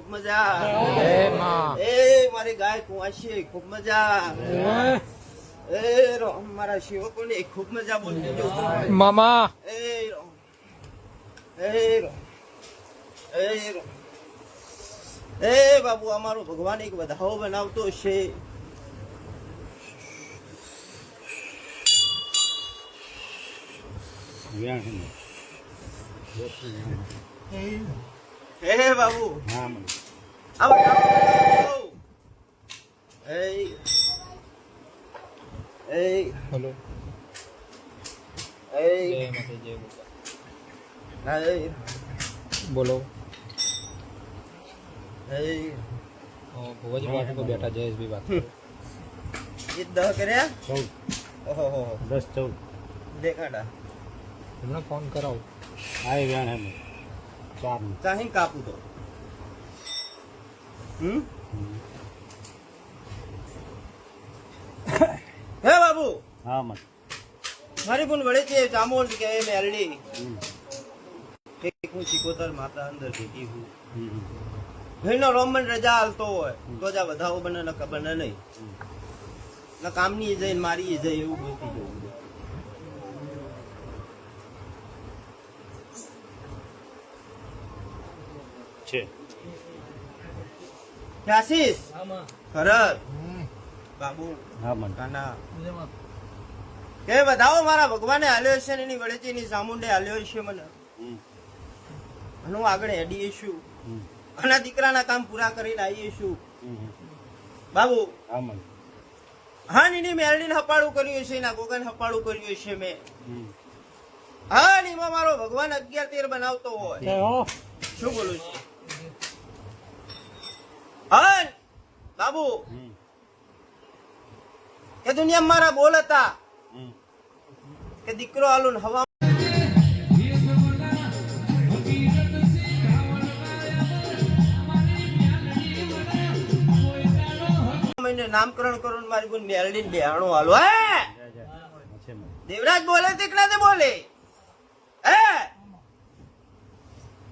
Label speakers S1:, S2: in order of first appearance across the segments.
S1: ખૂબ મજા. એ મારી ગાય કુંવાસી ખૂબ મજા. એ રોમ મારા શિવ કોને ખૂબ મજા બોલજો
S2: મામા.
S1: એ રોમ એ રોમ એ રોમ એ બાબુ અમારો ભગવાન એક વધાવો બનાવતો છે. હે બાબુ. આવો એ એ.
S2: હેલો.
S1: એ.
S2: ગોપા
S1: એ.
S2: બોલો.
S1: એ.
S2: ભુવાજી પાટણ બેઠા જયેશભાઈ વાત.
S1: એ દહ કર્યા?
S3: ચૌદ.
S1: ઓહો હો હો.
S3: દસ ચૌદ.
S1: દેખાડા.
S2: હમણાં ફોન કરાવો.
S3: વ્યાણ એમ. નું.
S1: ચાહીને કાપું તો. હમ? હે બાબુ?
S3: હા મત
S1: મારી પણ વળે છે ચામોલ કે એ મેરડી હું શીખોતર માતા અંદર ભેટી હું. ભાઈનો રોમન રજા હાલતો હોય તો જ આ વધાવો બને ને ખબર ને નહીં. ને કામની જઈને મારી જઈ એવું બોલતી જવું
S3: છે.
S1: આશીષ ખરત બાબુ.
S3: હા મત
S1: કાના કે બધાઓ મારા ભગવાને હાલ્યો છે ને એની વળેચીની સામુંડે હાલ્યો છે મને. હું આગળ હેડીએ છું. અને દીકરાના કામ પૂરા કરીને આવીએ છું બાબુ.
S3: હા મત
S1: હા એની મેરડીને હપાડું કર્યું છે એના ગોગન હપાડું કર્યું છે મેં. હા ને એમાં મારો ભગવાન અગિયાર તેર બનાવતો હોય. શું બોલું છું? હા બાબુ. કે દુનિયામાં મારા બોલ હતા. કે દીકરો આલુન હવા નામકરણ કરો મારી ગુણ મેલડી બેહાણો હાલો હે! દેવરાજ બોલે દીકરા બોલે. હે!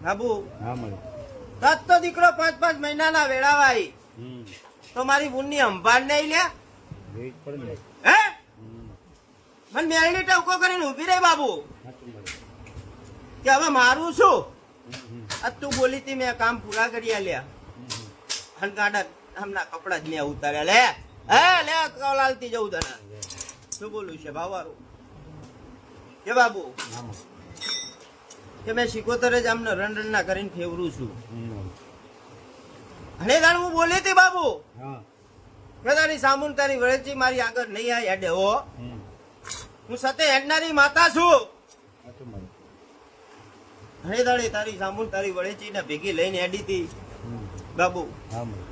S1: બાબુ.
S3: હા મત
S1: દત્ત તો દીકરો પાંચ પાંચ મહિનાના વેળાવાય
S3: હમ.
S1: તો મારી બુનની અંભાર નહીં લે? હે. મને મેરડી ટવકો કરીને ઊભી રહી બાબુ. કે હવે મારું શું. આ તું બોલી તી મેં કામ પૂરા કરી આલ્યા. અને ગાડા હમણાં કપડા જ મેં ઉતાર્યા. લે હે લે કલાલતી જવું તને. શું બોલું છે ભાવારું કે બાબુ. કે મેં શીખોતર જ આમને રન રનના કરીને ફેવરું છું. અને દાડ હું બોલી હતી બાબુ
S3: હા.
S1: તારી સામુન તારી વળેચી મારી આગળ નહીં આ હેડે હો. હું સતે હેડનારી માતા છું. હણે દાડે તારી સામુન તારી વળેચી ને ભેગી લઈને હેડી હતી. બાબુ.
S3: હા
S1: મારી.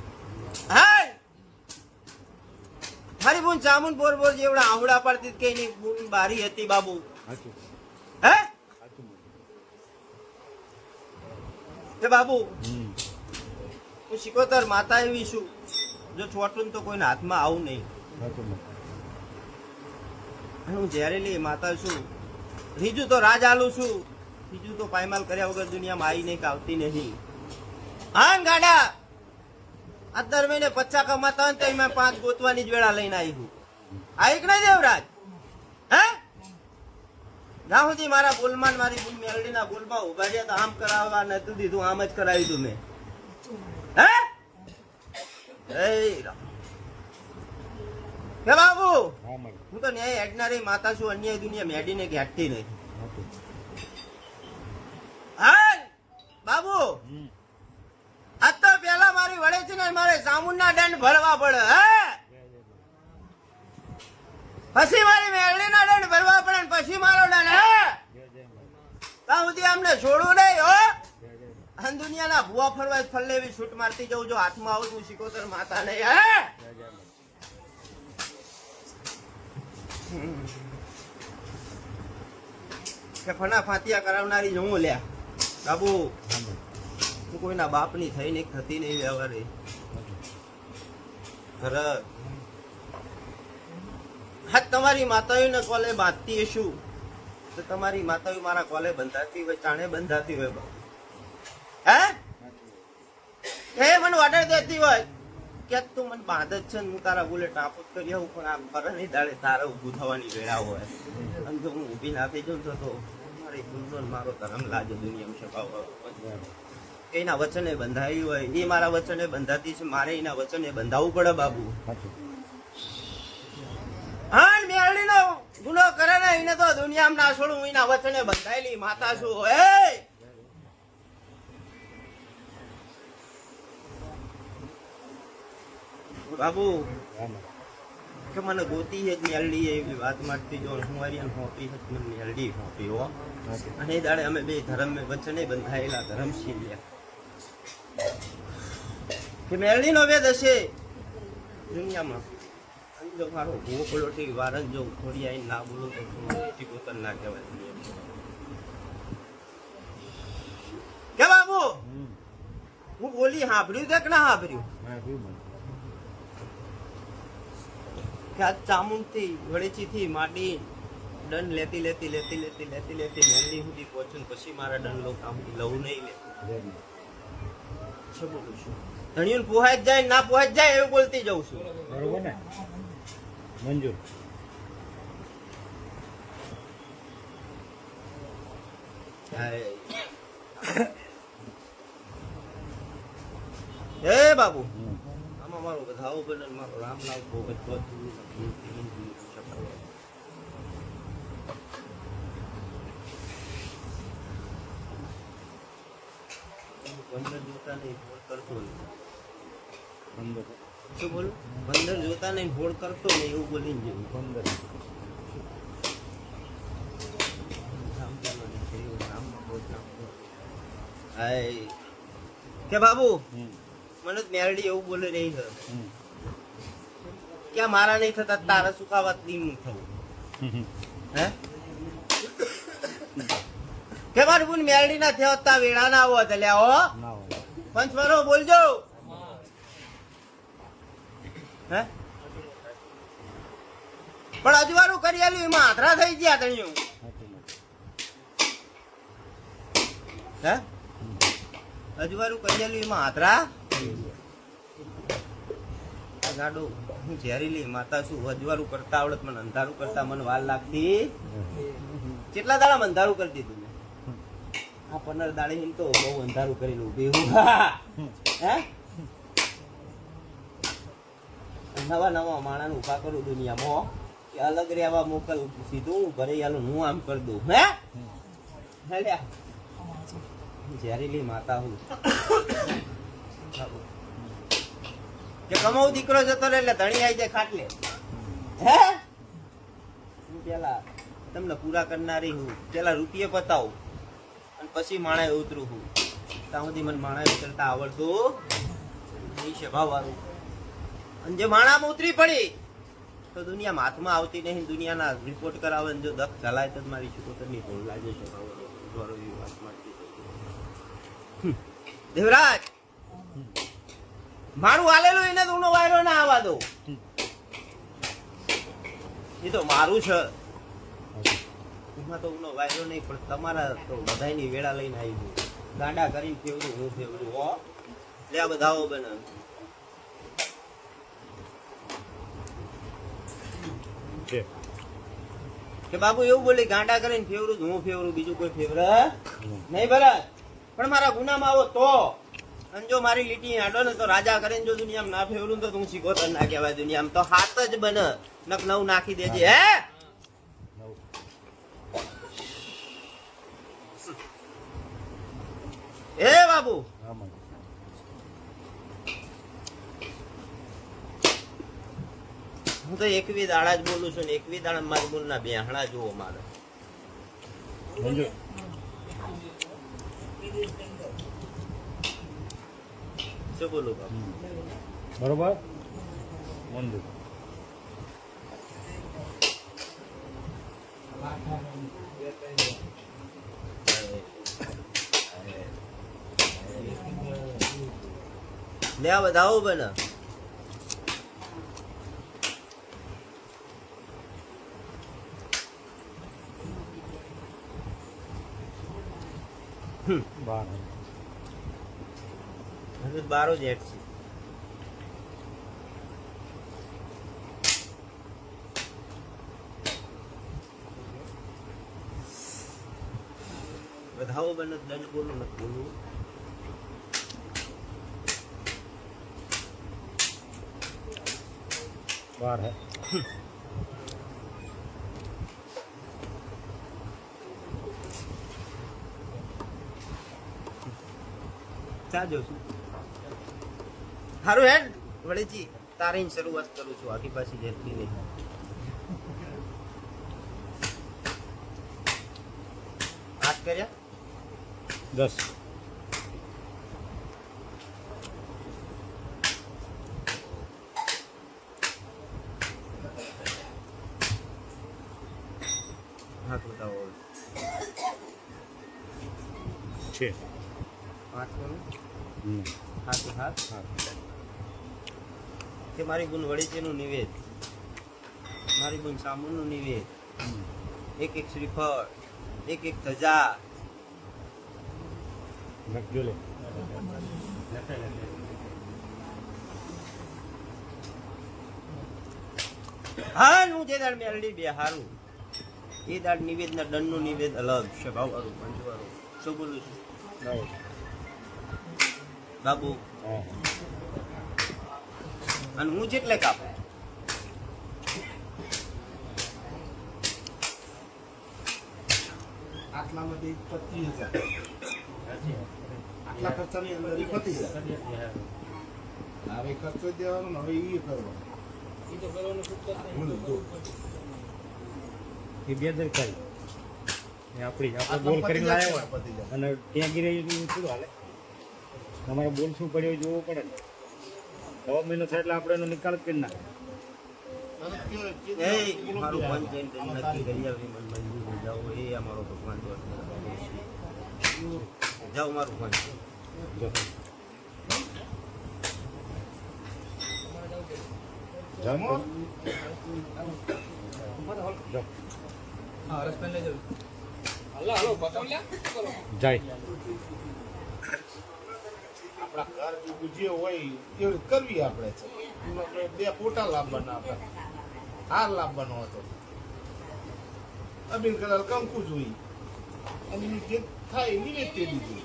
S1: બુન ચામુન બોર બોર જેવડા આવડા પડતી કે એની બુન બારી હતી બાબુ. હે
S3: સાચું મત.
S1: કે બાબુ. હું શીખોતર માતા એવી છું. જો છોટું તો કોઈના હાથમાં આવું નહીં. હું ઝેરેલી માતા છું. ત્રીજું તો રાજ આલું છું. ત્રીજું તો પાયમાલ કર્યા વગર દુનિયામાં આવી નહીં આવતી નહીં. હા ગાડા. આ દર મહિને પચ્ચા કમાતા હોય તો એમાં પાંચ ગોતવાની જ વેળા લઈને આવી હું. આવી કે નહીં દેવરાજ? ના સુધી મારા બોલમાં મારી મેલડીના બોલમાં ઊભા રહ્યા તો આમ કરાવવા નતું દીધું આમ જ કરાવી તું મેં. હે? બાબુ?
S3: હા
S1: તો ન્યાય હેડનારી માતા છું અન્ય દુનિયા મેડીને ઘેટતી નહીં હા બાબુ. આ તો પેલા મારી વડે છે ને મારે સામુંડના દંડ ભરવા પડે હે. પછી મારી મેળડીના દંડ ભરવા પડે ને પછી મારો દંડ હે
S3: જય જય મત.
S1: ત્યાં છોડું નહીં, હો. અન દુનિયાના ભૂવા ફરવા ફરલે એવી છૂટ મારતી જવું, જો હાથમાં આવું છું શીખોતર માતા નહીં, હે. ફના ફાતિયા કરાવનારી જ હું લ્યા. બાબુ,
S3: હા
S1: કોઈના કોઈના બાપની થઈને થતી નહીં વ્યવહારે. ખરક હા, તમારી માતાઓને કોલે બાંધતી હશું. તો તમારી માતાઓ મારા કોલે બંધાતી હોય ચાણે બંધાતી હોય હે? એ મને ઓર્ડર દેતી હોય. કે તું મને બાંધ જ છે હું તારા બોલે ટાપો જ કરી આવું પણ આ પરની દાડે તારા ઊભું થવાની વેળા હોય. અને જો હું ઊભી ના થઈ જઉં તો તો મારી ગુંડો મારો ધર્મ લાજો દુનિયામાં છપાવ એના વચને બંધાવી હોય. એ મારા વચને બંધાતી છે મારે એના વચને બંધાવવું પડે બાબુ હા ને મેળવીનો ગુનો કરે ને એને તો દુનિયામાં ના છોડું એના વચને બંધાયેલી માતા છું. એ બાબુ કે મને ગોતી હે મેલડી એવી વાત મારતી જો હું આર્યન હોપી હત મને મેલડી હોપી હો. અને એ દાડે અમે બે ધર્મ વચને બંધાયેલા ધર્મશીલ્યા કે મેલડી નો વેદ હશે? દુનિયામાં. જો મારો હું દંડ લેતી લેતી લેતી લેતી લેતી લેતી મેલડી સુધી પહોંચું પછી મારા દંડ કામ લઉં નહીં લે પોહાય જ જાય ના પોહાય જ જાય એવું બોલતી જઉં છું
S3: બરોબર ને મંજૂર.
S1: હે બાબુ. આમાં મારો બધાઓ બને મારો રામલાલ બહુ બધો પંદર જોતા નહીં કરતો નહીં શું બોલું. બંદર જોતા નહીં હોળ કરતો નહીં એવું બોલીને જેવું. બંદર. કે બાબુ? મને મેરડી એવું બોલી રહી છે. કે મારા નહીં થતા તારા સુકાવા નહીં થવું. હે? કે મારું મેરડી ના થયો તા વેળા ના આવો હો.
S3: ના હોય.
S1: બોલજો. હે? પણ અજવાળું કરી આલ્યું, એમાં આધરા થઈ ગયા તણિયું હે? અજવાળું કરી આલ્યું, એમાં આધરા? ગાડો હું ઝેરીલી માતા છું અજવાળું કરતા આવડત, મને અંધારું કરતા મને વાર લાગતી? કેટલા દાડા અંધારું કરી દીધું આ પંદર દાડે તો બહુ અંધારું કરેલું બેહું હે? નવા નવા માણસ ઊભા કરું દુનિયામાં, કે અલગ રહેવા મોકલ, સીધું ઘરે આલું, હું આમ કરી દઉં, હે? હે ઝેરીલી માતા હું. કે કમાઉ દીકરો જતો રહે એટલે ધણી આવી જાય ખાટલે. હે? હું પેલા તમને પૂરા કરનારી હું. પેલા રૂપિયે પતાવું. અને પછી માણાએ ઉતરું હું. ત્યાં સુધી મને માણાએ ઉતરતા આવડતું નહીં છે ભાવવાળું અને જે માણામાં ઉતરી પડી, તો દુનિયા હાથમાં આવતી નહીં, દુનિયાના રિપોર્ટ કરાવે જો દખ ચલાય તો મારી ચુકોતરની ભૂલ લાગે છે. દેવરાજ, મારું આલેલું એને ઉનો વાયરો ના આવવા દો એ તો મારું છે. એમાં તો ઉનો વાયરો નહીં, પણ તમારા તો બધાયની વેળા લઈને આવી ગયું. ગાડા કરીને ફેવરું હું ફેવરું હો? લે આ બધાઓ બને.
S3: છે.
S1: કે બાબુ એવું બોલે ગાંડા કરીને ફેવરું હું ફેવરું બીજું કોઈ ફેવર. નહીં ભરત પણ મારા ગુનામાં આવો તો. અને જો મારી લીટી આડો ને તો રાજા કરીને જો દુનિયામાં ના ફેવરું તો તો શીખો તને ના કહેવાય દુનિયામાં. તો હાથ જ બને. નક નવ નાખી દેજે હે? એ બાબુ
S3: હા
S1: તો એકવી દાડા જ બોલું છું ને એકવી દાડા મારી બોલના બે બેહણા જુઓ મારે. શું બોલું.
S3: બરોબર? મંજૂર
S1: લે બધા બને.
S3: બાર.
S1: હજુ બારો જ હેઠ છે. વધાવો બને દંડ બોલો નથી બોલવું.
S3: બાર હે.
S1: ચા જોશું સારું હેડ વળેજી શરૂઆત કરું છું, આખી પાછી જેટલી નહીં. આઠ કર્યા?
S3: દસ. હા.
S1: કે મારી ગુણ વળીચીનું નિવેદ. મારી ગુણ સામુનનું નિવેદ. એક એક શ્રીફળ એક એક ધજા. હા હું જે દાડ મેલડી બે હારું. એ દાડ નિવેદના દંડનું નિવેદ અલગ છે ભાવ વાળું પંચવાળું. શું બોલું છું? બાબુ. અને હું જેટલે કાપું.
S4: આટલામાંથી પચીસ હજાર. આટલા ખર્ચાની અંદર ઈ પતી હવે ખર્ચો દેવાનો હવે એ કરવાનો.
S3: એ બે દર આપણી આપણે
S4: પતી
S3: કરીને
S4: જાય,
S3: લાવ્યા. અને ત્યાં ગીરે શું હાલે? તમારે બોલ શું પડ્યો જોવું પડે. ને નવો મહિનો થાય એટલે આપણે એનો નિકાલ જ કરી નાખે. જાય.
S4: આપણા ઘર જેવું જે હોય એવું કરવી આપણે છે. બે ફોટા લાવવાના આપણે હાર લાવવાનો હતો. અબીર કલર કંકુ જોઈ. અને એની જે થાય એની વેચ તે દીધી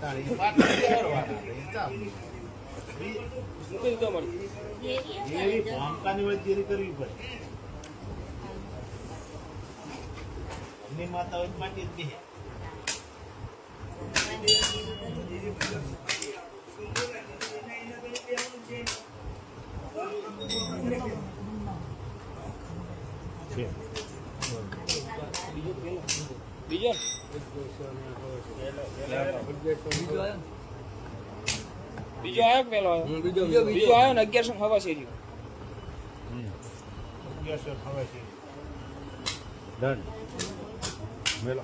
S4: તારે એ પાટલા પહેરવાના હતા, એ કામ. જેવી ભોંકાની હોય જેરી કરવી પડે. એમની માતા બેહે.
S3: છે
S2: બીજો બીજો આવ્યો કે પેલો આવ્યો બીજો બીજો આવ્યો ને અગિયારસો હવા શેરી
S3: હમ.
S4: અગિયારસો હવે છે
S3: ડન મેલો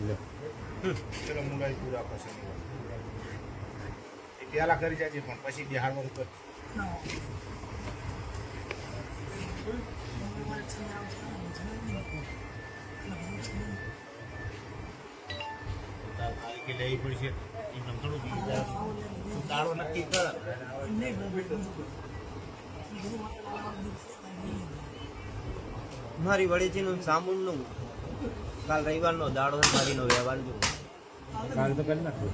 S3: લે
S4: ચલો મુંડાઈ પૂરા પછી એ પહેલા કરી જાજે પણ પછી બિહારવાનું કર કે લેવી પડશે. એમને થોડું બીજું તું દાડો નક્કી કર.
S1: મારી વડેજીનું સામુનનું કાલ રવિવારનો દાડો મારીનો વ્યવહાર જો
S3: કાલ તો કરી નાખો.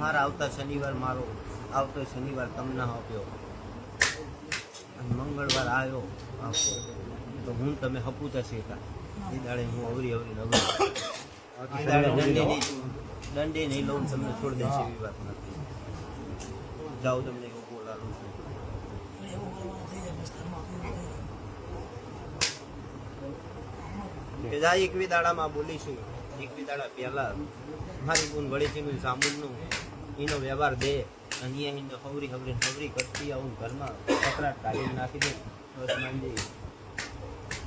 S1: મારા આવતા શનિવાર મારો આવતો શનિવાર તમને આપ્યો. અને મંગળવાર આવ્યો તો હું તમે હપુતા શેખા એ દાડે હું અવરી અવરી નવરી દાડે દંડે નહીં દંડે નહીં લઉં તમને છોડી દેશે એવી વાત નથી. જાઓ તમને એવું બોલાવું છું કે જા એકવી દાડામાં બોલીશું. એકવી દાડા પહેલા મારી બોન વળેચીનું સામુનનું એનો વ્યવહાર દે. અને એને હવરી હવરી હવરી કરતી આવું ઘરમાં કકડાટ કાઢી નાખી દે.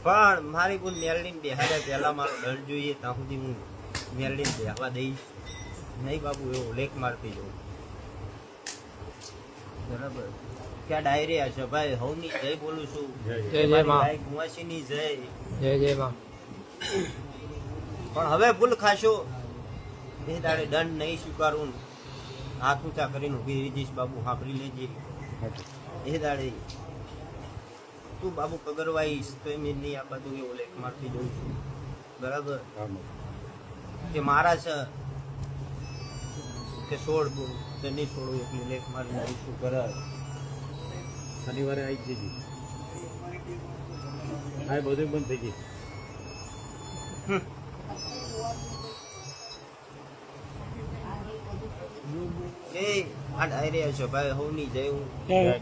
S1: પણ મારી બોન મેરડીને બેહાડ્યા પહેલા મારો ડર જોઈએ ત્યાં સુધી હું મેરડીને બેહવા દઈશ. નહીં બાબુ એવો લેખ મારતી જવું બરાબર. ક્યાં ડાયરી છે ભાઈ? હવની જય બોલું છું.
S3: જય જય.
S2: માં.
S1: કુંવાસીની જય
S2: જય જય માં.
S1: પણ હવે ભૂલ ખાશો. એ દાડે દંડ નહીં સ્વીકારું હાથ ઊંચા કરીને ઊભી રીજીશ બાબુ સાંભળી લેજે. એ દાડે તું બાબુ પગરવાઈશ તો એમ નહીં આ બધું એવું લેખ મારતી જોઉં છું. બરાબર? કે મારા છે. કે છોડ બહુ નહીં છોડું એટલી લેખ મારી જોઉં છું. બરાબર.
S3: શનિવારે આવી જજે. હા, એ બધું બંધ થઈ ગઈ
S1: એ આ ડાયરી છે ભાઈ હું નહીં જયું
S2: હા.